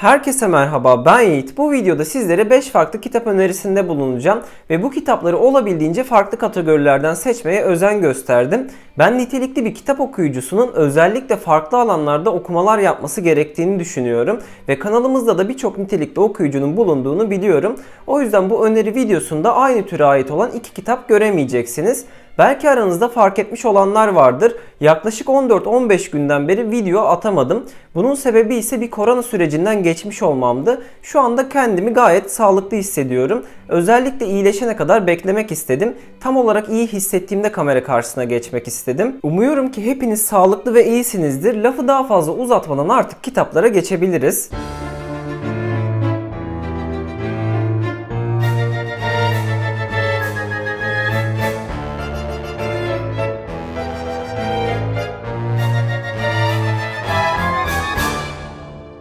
Herkese merhaba ben Yiğit. Bu videoda sizlere 5 farklı kitap önerisinde bulunacağım ve bu kitapları olabildiğince farklı kategorilerden seçmeye özen gösterdim. Ben nitelikli bir kitap okuyucusunun özellikle farklı alanlarda okumalar yapması gerektiğini düşünüyorum ve kanalımızda da birçok nitelikli okuyucunun bulunduğunu biliyorum. O yüzden bu öneri videosunda aynı türe ait olan iki kitap göremeyeceksiniz. Belki aranızda fark etmiş olanlar vardır. Yaklaşık 14-15 günden beri video atamadım. Bunun sebebi ise bir korona sürecinden geçmiş olmamdı. Şu anda kendimi gayet sağlıklı hissediyorum. Özellikle iyileşene kadar beklemek istedim. Tam olarak iyi hissettiğimde kamera karşısına geçmek istedim. Umuyorum ki hepiniz sağlıklı ve iyisinizdir. Lafı daha fazla uzatmadan artık kitaplara geçebiliriz.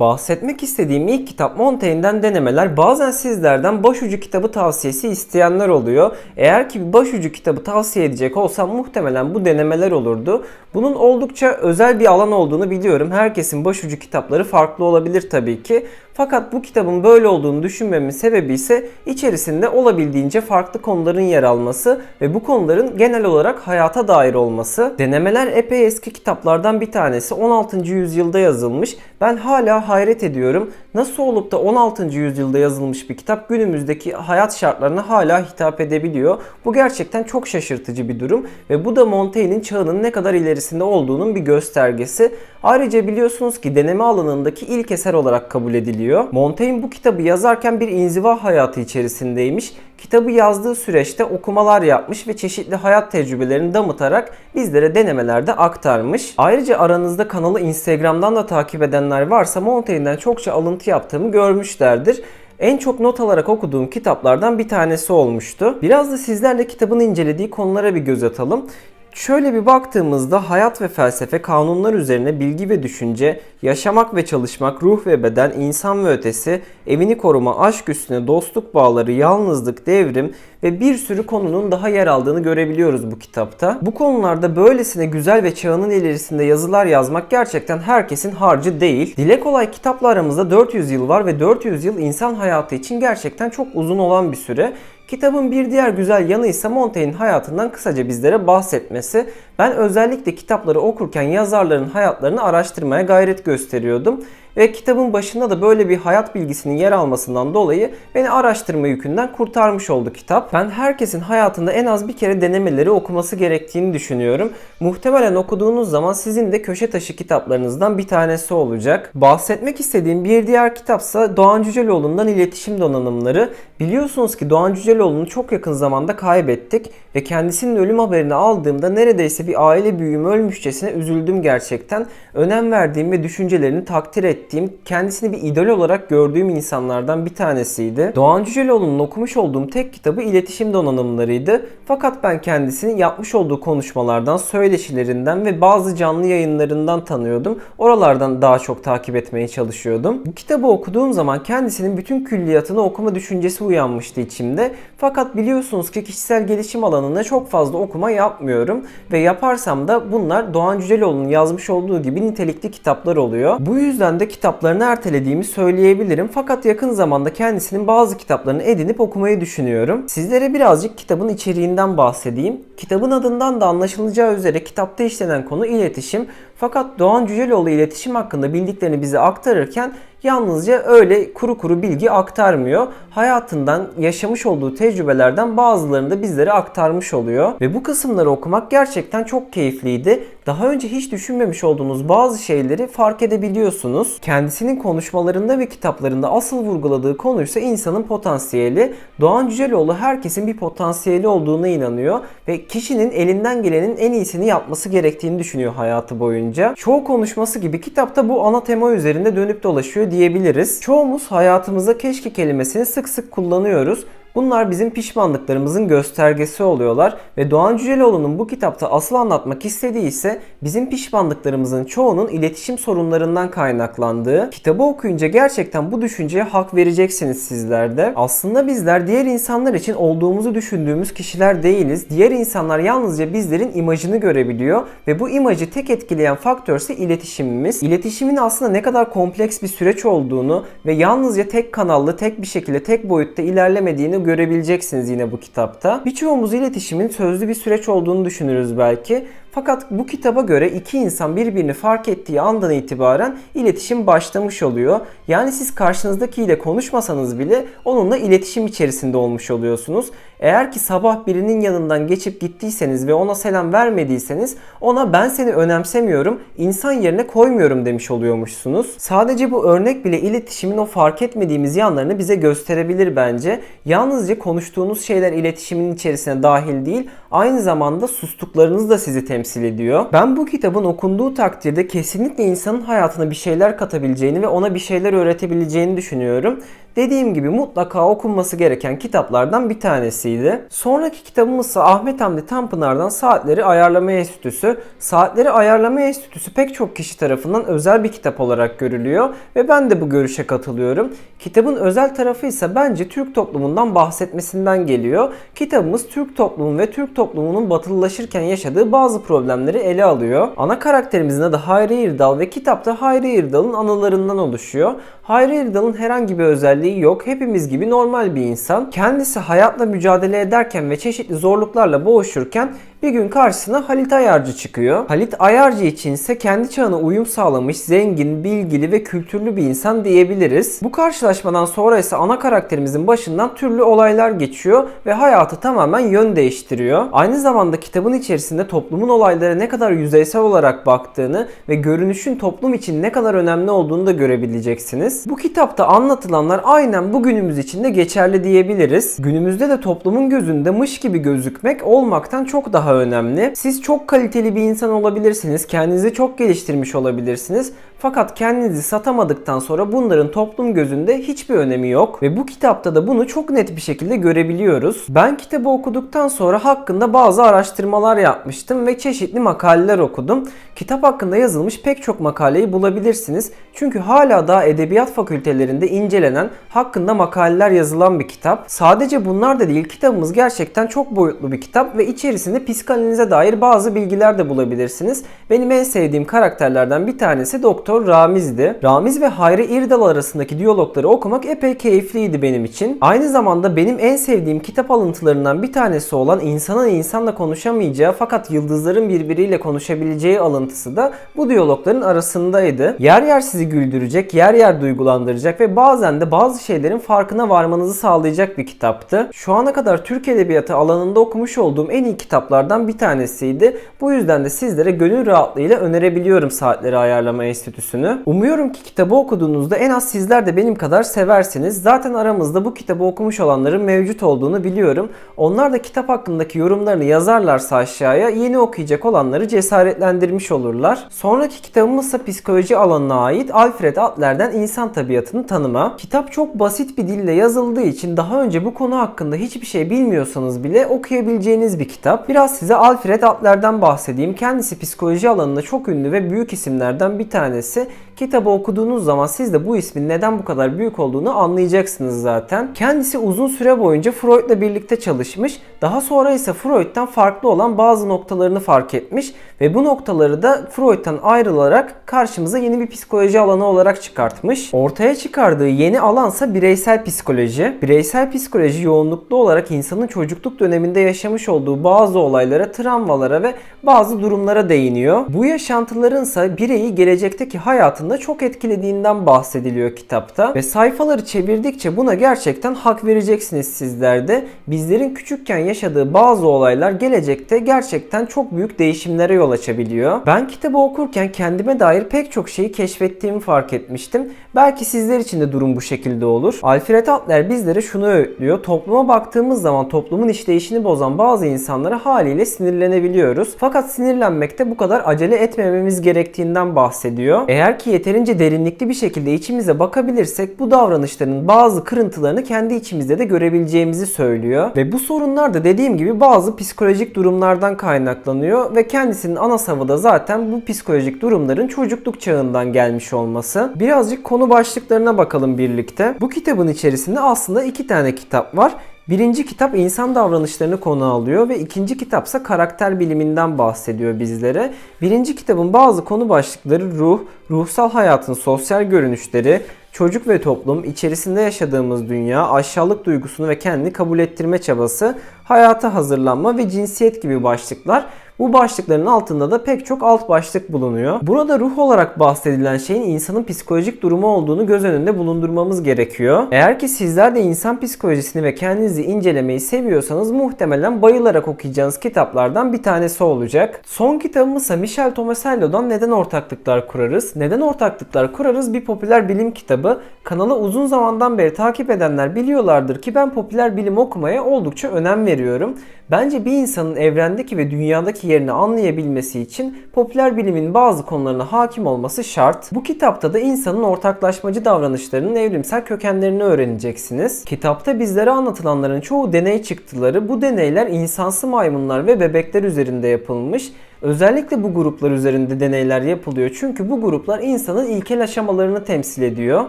Bahsetmek istediğim ilk kitap Montaigne'den Denemeler. Bazen sizlerden başucu kitabı tavsiyesi isteyenler oluyor. Eğer ki bir başucu kitabı tavsiye edecek olsam muhtemelen bu denemeler olurdu. Bunun oldukça özel bir alan olduğunu biliyorum. Herkesin başucu kitapları farklı olabilir tabii ki. Fakat bu kitabın böyle olduğunu düşünmemin sebebi ise içerisinde olabildiğince farklı konuların yer alması ve bu konuların genel olarak hayata dair olması. Denemeler epey eski kitaplardan bir tanesi. 16. yüzyılda yazılmış. Ben hala hayret ediyorum. Nasıl olup da 16. yüzyılda yazılmış bir kitap günümüzdeki hayat şartlarına hala hitap edebiliyor? Bu gerçekten çok şaşırtıcı bir durum ve bu da Montaigne'in çağının ne kadar ilerisinde olduğunun bir göstergesi. Ayrıca biliyorsunuz ki deneme alanındaki ilk eser olarak kabul ediliyor. Montaigne bu kitabı yazarken bir inziva hayatı içerisindeymiş. Kitabı yazdığı süreçte okumalar yapmış ve çeşitli hayat tecrübelerini damıtarak bizlere denemelerde aktarmış. Ayrıca aranızda kanalı Instagram'dan da takip edenler varsa Montaigne'den çokça alıntı yaptığımı görmüşlerdir en çok not alarak okuduğum kitaplardan bir tanesi olmuştu. Biraz da sizlerle kitabın incelediği konulara bir göz atalım. Şöyle bir baktığımızda hayat ve felsefe, kanunlar üzerine bilgi ve düşünce, yaşamak ve çalışmak, ruh ve beden, insan ve ötesi, evini koruma, aşk üstüne, dostluk bağları, yalnızlık, devrim ve bir sürü konunun daha yer aldığını görebiliyoruz bu kitapta. Bu konularda böylesine güzel ve çağının ilerisinde yazılar yazmak gerçekten herkesin harcı değil. Dile kolay kitapla aramızda 400 yıl var ve 400 yıl insan hayatı için gerçekten çok uzun olan bir süre. Kitabın bir diğer güzel yanı ise Montaigne'in hayatından kısaca bizlere bahsetmesi. Ben özellikle kitapları okurken yazarların hayatlarını araştırmaya gayret gösteriyordum. Ve kitabın başında da böyle bir hayat bilgisinin yer almasından dolayı beni araştırma yükünden kurtarmış oldu kitap. Ben herkesin hayatında en az bir kere denemeleri okuması gerektiğini düşünüyorum. Muhtemelen okuduğunuz zaman sizin de köşe taşı kitaplarınızdan bir tanesi olacak. Bahsetmek istediğim bir diğer kitapsa Doğan Cüceloğlu'ndan İletişim Donanımları. Biliyorsunuz ki Doğan Cüceloğlu'nu çok yakın zamanda kaybettik ve kendisinin ölüm haberini aldığımda neredeyse bir aile büyüğüm ölmüşçesine üzüldüm gerçekten. Önem verdiğim ve düşüncelerini takdir ettiğim, kendisini bir idol olarak gördüğüm insanlardan bir tanesiydi. Doğan Cüceloğlu'nun okumuş olduğum tek kitabı İletişim Donanımlarıydı. Fakat ben kendisini yapmış olduğu konuşmalardan, söyleşilerinden ve bazı canlı yayınlarından tanıyordum. Oralardan daha çok takip etmeye çalışıyordum. Bu kitabı okuduğum zaman kendisinin bütün külliyatını okuma düşüncesi uyanmıştı içimde. Fakat biliyorsunuz ki kişisel gelişim alanında çok fazla okuma yapmıyorum ve yaparsam da bunlar Doğan Cüceloğlu'nun yazmış olduğu gibi nitelikli kitaplar oluyor. Bu yüzden de kitaplarını ertelediğimi söyleyebilirim. Fakat yakın zamanda kendisinin bazı kitaplarını edinip okumayı düşünüyorum. Sizlere birazcık kitabın içeriğinden bahsedeyim. Kitabın adından da anlaşılacağı üzere kitapta işlenen konu iletişim. Fakat Doğan Cüceloğlu iletişim hakkında bildiklerini bize aktarırken yalnızca öyle kuru kuru bilgi aktarmıyor. Hayatından yaşamış olduğu tecrübelerden bazılarını da bizlere aktarmış oluyor. Ve bu kısımları okumak gerçekten çok keyifliydi. Daha önce hiç düşünmemiş olduğunuz bazı şeyleri fark edebiliyorsunuz. Kendisinin konuşmalarında ve kitaplarında asıl vurguladığı konuysa insanın potansiyeli. Doğan Cüceloğlu herkesin bir potansiyeli olduğuna inanıyor ve kişinin elinden gelenin en iyisini yapması gerektiğini düşünüyor hayatı boyunca. Çoğu konuşması gibi kitapta bu ana tema üzerinde dönüp dolaşıyor diyebiliriz. Çoğumuz hayatımızda keşke kelimesini sık sık kullanıyoruz. Bunlar bizim pişmanlıklarımızın göstergesi oluyorlar ve Doğan Cüceloğlu'nun bu kitapta asıl anlatmak istediği ise bizim pişmanlıklarımızın çoğunun iletişim sorunlarından kaynaklandığı. Kitabı okuyunca gerçekten bu düşünceye hak vereceksiniz sizler de. Aslında bizler diğer insanlar için olduğumuzu düşündüğümüz kişiler değiliz. Diğer insanlar yalnızca bizlerin imajını görebiliyor ve bu imajı tek etkileyen faktör ise iletişimimiz. İletişimin aslında ne kadar kompleks bir süreç olduğunu ve yalnızca tek kanallı, tek bir şekilde, tek boyutta ilerlemediğini görebileceksiniz yine bu kitapta. Birçoğumuz iletişimin sözlü bir süreç olduğunu düşünürüz belki. Fakat bu kitaba göre iki insan birbirini fark ettiği andan itibaren iletişim başlamış oluyor. Yani siz karşınızdakiyle konuşmasanız bile onunla iletişim içerisinde olmuş oluyorsunuz. Eğer ki sabah birinin yanından geçip gittiyseniz ve ona selam vermediyseniz ona ben seni önemsemiyorum, insan yerine koymuyorum demiş oluyormuşsunuz. Sadece bu örnek bile iletişimin o fark etmediğimiz yanlarını bize gösterebilir bence. Yalnızca konuştuğunuz şeyler iletişimin içerisine dahil değil, aynı zamanda sustuklarınız da sizi temsil ediyor. Ben bu kitabın okunduğu takdirde kesinlikle insanın hayatına bir şeyler katabileceğini ve ona bir şeyler öğretebileceğini düşünüyorum. Dediğim gibi mutlaka okunması gereken kitaplardan bir tanesiydi. Sonraki kitabımız ise Ahmet Hamdi Tanpınar'dan Saatleri Ayarlama Enstitüsü. Saatleri Ayarlama Enstitüsü pek çok kişi tarafından özel bir kitap olarak görülüyor ve ben de bu görüşe katılıyorum. Kitabın özel tarafı ise bence Türk toplumundan bahsetmesinden geliyor. Kitabımız Türk toplumu ve Türk toplumunun batılılaşırken yaşadığı bazı problemleri ele alıyor. Ana karakterimizin adı Hayri İrdal ve kitapta Hayri İrdal'ın anılarından oluşuyor. Hayri İrdal'ın herhangi bir özelliği yok. Hepimiz gibi normal bir insan. Kendisi hayatla mücadele ederken ve çeşitli zorluklarla boğuşurken bir gün karşısına Halit Ayarcı çıkıyor. Halit Ayarcı için ise kendi çağına uyum sağlamış, zengin, bilgili ve kültürlü bir insan diyebiliriz. Bu karşılaşmadan sonra ise ana karakterimizin başından türlü olaylar geçiyor ve hayatı tamamen yön değiştiriyor. Aynı zamanda kitabın içerisinde toplumun olaylara ne kadar yüzeysel olarak baktığını ve görünüşün toplum için ne kadar önemli olduğunu da görebileceksiniz. Bu kitapta anlatılanlar aynen bugünümüz için de geçerli diyebiliriz. Günümüzde de toplumun gözünde mış gibi gözükmek olmaktan çok daha önemli. Siz çok kaliteli bir insan olabilirsiniz, kendinizi çok geliştirmiş olabilirsiniz. Fakat kendinizi satamadıktan sonra bunların toplum gözünde hiçbir önemi yok ve bu kitapta da bunu çok net bir şekilde görebiliyoruz. Ben kitabı okuduktan sonra hakkında bazı araştırmalar yapmıştım ve çeşitli makaleler okudum. Kitap hakkında yazılmış pek çok makaleyi bulabilirsiniz. Çünkü hala daha edebiyat fakültelerinde incelenen, hakkında makaleler yazılan bir kitap. Sadece bunlar da değil, kitabımız gerçekten çok boyutlu bir kitap ve içerisinde psikanalize dair bazı bilgiler de bulabilirsiniz. Benim en sevdiğim karakterlerden bir tanesi Doktor Ramiz'di. Ramiz ve Hayri İrdal arasındaki diyalogları okumak epey keyifliydi benim için. Aynı zamanda benim en sevdiğim kitap alıntılarından bir tanesi olan insanın insanla konuşamayacağı fakat yıldızların birbiriyle konuşabileceği alıntısı da bu diyalogların arasındaydı. Yer yer sizi güldürecek, yer yer duygulandıracak ve bazen de bazı şeylerin farkına varmanızı sağlayacak bir kitaptı. Şu ana kadar Türk Edebiyatı alanında okumuş olduğum en iyi kitaplardan bir tanesiydi. Bu yüzden de sizlere gönül rahatlığıyla önerebiliyorum Saatleri Ayarlama Enstitüsü'nü. Umuyorum ki kitabı okuduğunuzda en az sizler de benim kadar seversiniz. Zaten aramızda bu kitabı okumuş olanların mevcut olduğunu biliyorum. Onlar da kitap hakkındaki yorumlarını yazarlarsa aşağıya yeni okuyacak olanları cesaretlendirmiş olurlar. Sonraki kitabımız ise psikoloji alanına ait Alfred Adler'den İnsan Tabiatını Tanıma. Kitap çok basit bir dille yazıldığı için daha önce bu konu hakkında hiçbir şey bilmiyorsanız bile okuyabileceğiniz bir kitap. Biraz size Alfred Adler'den bahsedeyim. Kendisi psikoloji alanında çok ünlü ve büyük isimlerden bir tanesi. Kitabı okuduğunuz zaman siz de bu ismin neden bu kadar büyük olduğunu anlayacaksınız zaten. Kendisi uzun süre boyunca Freud'la birlikte çalışmış. Daha sonra ise Freud'dan farklı olan bazı noktalarını fark etmiş ve bu noktaları da Freud'dan ayrılarak karşımıza yeni bir psikoloji alanı olarak çıkartmış. Ortaya çıkardığı yeni alansa bireysel psikoloji. Bireysel psikoloji yoğunluklu olarak insanın çocukluk döneminde yaşamış olduğu bazı olaylara, travmalara ve bazı durumlara değiniyor. Bu yaşantılarınsa bireyi gelecekteki hayatında çok etkilediğinden bahsediliyor kitapta ve sayfaları çevirdikçe buna gerçekten hak vereceksiniz sizler de. Bizlerin küçükken yaşadığı bazı olaylar gelecekte gerçekten çok büyük değişimlere yol açabiliyor. Ben kitabı okurken kendime dair pek çok şeyi keşfettiğimi fark etmiştim. Belki sizler için de durum bu şekilde olur. Alfred Adler bizlere şunu öğütlüyor. Topluma baktığımız zaman toplumun işleyişini bozan bazı insanlara haliyle sinirlenebiliyoruz. Fakat sinirlenmekte bu kadar acele etmememiz gerektiğinden bahsediyor. Eğer ki yeterince derinlikli bir şekilde içimize bakabilirsek bu davranışların bazı kırıntılarını kendi içimizde de görebileceğimizi söylüyor. Ve bu sorunlar da dediğim gibi bazı psikolojik durumlardan kaynaklanıyor ve kendisinin ana savı da zaten bu psikolojik durumların çocukluk çağından gelmiş olması. Birazcık konu başlıklarına bakalım birlikte. Bu kitabın içerisinde aslında iki tane kitap var. Birinci kitap insan davranışlarını konu alıyor ve ikinci kitapsa karakter biliminden bahsediyor bizlere. Birinci kitabın bazı konu başlıkları ruh, ruhsal hayatın sosyal görünüşleri, çocuk ve toplum, içerisinde yaşadığımız dünya, aşağılık duygusunu ve kendini kabul ettirme çabası, hayata hazırlanma ve cinsiyet gibi başlıklar. Bu başlıkların altında da pek çok alt başlık bulunuyor. Burada ruh olarak bahsedilen şeyin insanın psikolojik durumu olduğunu göz önünde bulundurmamız gerekiyor. Eğer ki sizler de insan psikolojisini ve kendinizi incelemeyi seviyorsanız muhtemelen bayılarak okuyacağınız kitaplardan bir tanesi olacak. Son kitabımızsa Michel Tomasello'dan Neden Ortaklıklar Kurarız? Neden Ortaklıklar Kurarız bir popüler bilim kitabı. Kanalı uzun zamandan beri takip edenler biliyorlardır ki ben popüler bilim okumaya oldukça önem veriyorum. Bence bir insanın evrendeki ve dünyadaki yerini anlayabilmesi için popüler bilimin bazı konularına hakim olması şart. Bu kitapta da insanın ortaklaşmacı davranışlarının evrimsel kökenlerini öğreneceksiniz. Kitapta bizlere anlatılanların çoğu deney çıktıları. Bu deneyler insansı maymunlar ve bebekler üzerinde yapılmış. Özellikle bu gruplar üzerinde deneyler yapılıyor çünkü bu gruplar insanın ilkel aşamalarını temsil ediyor.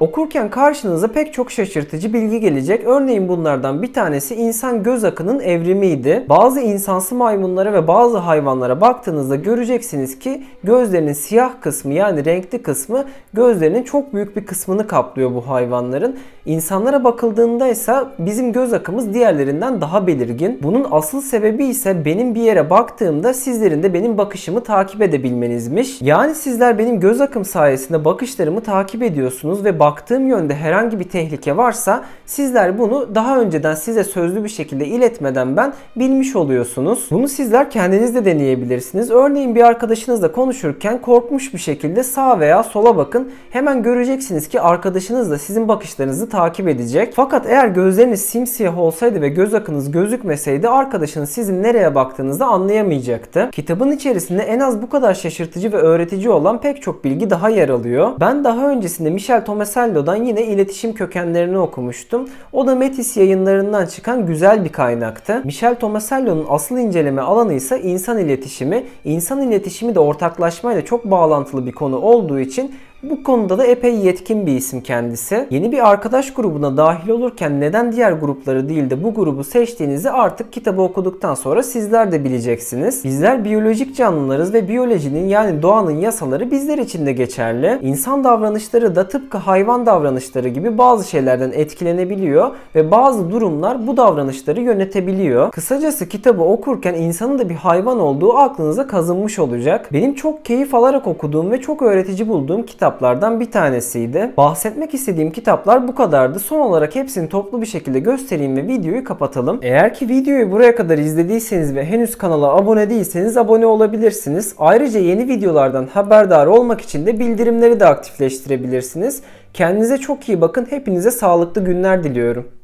Okurken karşınıza pek çok şaşırtıcı bilgi gelecek. Örneğin bunlardan bir tanesi insan göz akının evrimiydi. Bazı insansı maymunlara ve bazı hayvanlara baktığınızda göreceksiniz ki gözlerinin siyah kısmı yani renkli kısmı gözlerinin çok büyük bir kısmını kaplıyor bu hayvanların. İnsanlara bakıldığında ise bizim göz akımız diğerlerinden daha belirgin. Bunun asıl sebebi ise benim bir yere baktığımda sizlerin de benim bakışımı takip edebilmenizmiş. Yani sizler benim göz akım sayesinde bakışlarımı takip ediyorsunuz ve baktığım yönde herhangi bir tehlike varsa sizler bunu daha önceden size sözlü bir şekilde iletmeden ben bilmiş oluyorsunuz. Bunu sizler kendiniz de deneyebilirsiniz. Örneğin bir arkadaşınızla konuşurken korkmuş bir şekilde sağa veya sola bakın. Hemen göreceksiniz ki arkadaşınız da sizin bakışlarınızı takip edecek. Fakat eğer gözleriniz simsiyah olsaydı ve göz akınız gözükmeseydi arkadaşınız sizin nereye baktığınızı anlayamayacaktı. Kitabın içerisinde en az bu kadar şaşırtıcı ve öğretici olan pek çok bilgi daha yer alıyor. Ben daha öncesinde Michel Tomasello'dan yine iletişim kökenlerini okumuştum. O da Metis yayınlarından çıkan güzel bir kaynaktı. Michel Tomasello'nun asıl inceleme alanı ise insan iletişimi. İnsan iletişimi de ortaklaşmayla çok bağlantılı bir konu olduğu için bu konuda da epey yetkin bir isim kendisi. Yeni bir arkadaş grubuna dahil olurken neden diğer grupları değil de bu grubu seçtiğinizi artık kitabı okuduktan sonra sizler de bileceksiniz. Bizler biyolojik canlılarız ve biyolojinin yani doğanın yasaları bizler için de geçerli. İnsan davranışları da tıpkı hayvan davranışları gibi bazı şeylerden etkilenebiliyor ve bazı durumlar bu davranışları yönetebiliyor. Kısacası kitabı okurken insanın da bir hayvan olduğu aklınıza kazınmış olacak. Benim çok keyif alarak okuduğum ve çok öğretici bulduğum kitap kitaplardan bir tanesiydi. Bahsetmek istediğim kitaplar bu kadardı. Son olarak hepsini toplu bir şekilde göstereyim ve videoyu kapatalım. Eğer ki videoyu buraya kadar izlediyseniz ve henüz kanala abone değilseniz abone olabilirsiniz. Ayrıca yeni videolardan haberdar olmak için de bildirimleri de aktifleştirebilirsiniz. Kendinize çok iyi bakın. Hepinize sağlıklı günler diliyorum.